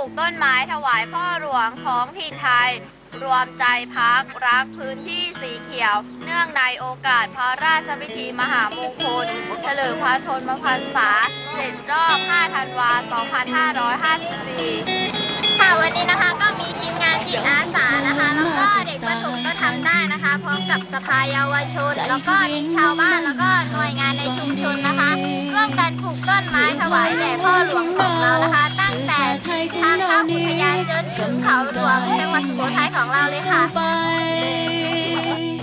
ลูกต้นไม้ถวายพ่อหลวงของถิ่นไทย รวมใจพักรักพื้นที่สีเขียว เนื่องในโอกาสพระราชพิธีมหามงคล เฉลิมพระชนมพรรษา 7 รอบ 5 ธันวา 2554 ค่ะวันนี้นะคะก็มีทีมงานจิตอาสานะคะ แล้วก็เด็กประถมก็ทำได้นะคะ พร้อมกับสภาเยาวชน แล้วก็มีชาวบ้านแล้วก็หน่วยงานในชุมชนนะคะ ร่วมกันปลูกต้นไม้ถวายแด่พ่อหลวงของเรานะคะางเข้าอุทยานจนถึงเขาหลวงจังหวัดสุโขทัยของเราเลยค่ะ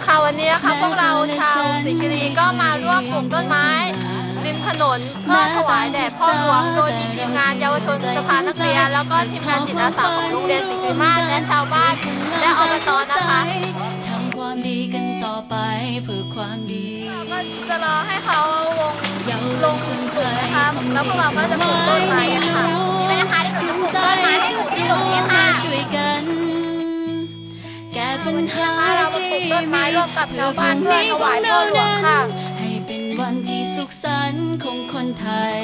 ค่ะวันนี้นะคะพวกเราชาวสิงห์บุรีก็มาร่วมปลูกต้นไม้ริมถนนเพื่อถวายแด่พ่อหลวงโดยมีทีมงานเยาวชนสภานักเรียนแล้วก็ทีมงานจิตอาสาของโรงเรียนสิงห์บุรีมาศและชาวบ้านและอบตนะคะทำความดีกันต่อไปเพื่อความดีก็จะรอให้เขาวงเยาวลงชปนลูไทกยนะคะแล้วพวกเราก็จะปลูกต้นไม้ ปัเราที่มีต้นไม้ร่วมกับชาวบ้านเพื่อถวายพ่อหลวงค่ะให้เป็นวันที่สุขสันต์ของคนไทย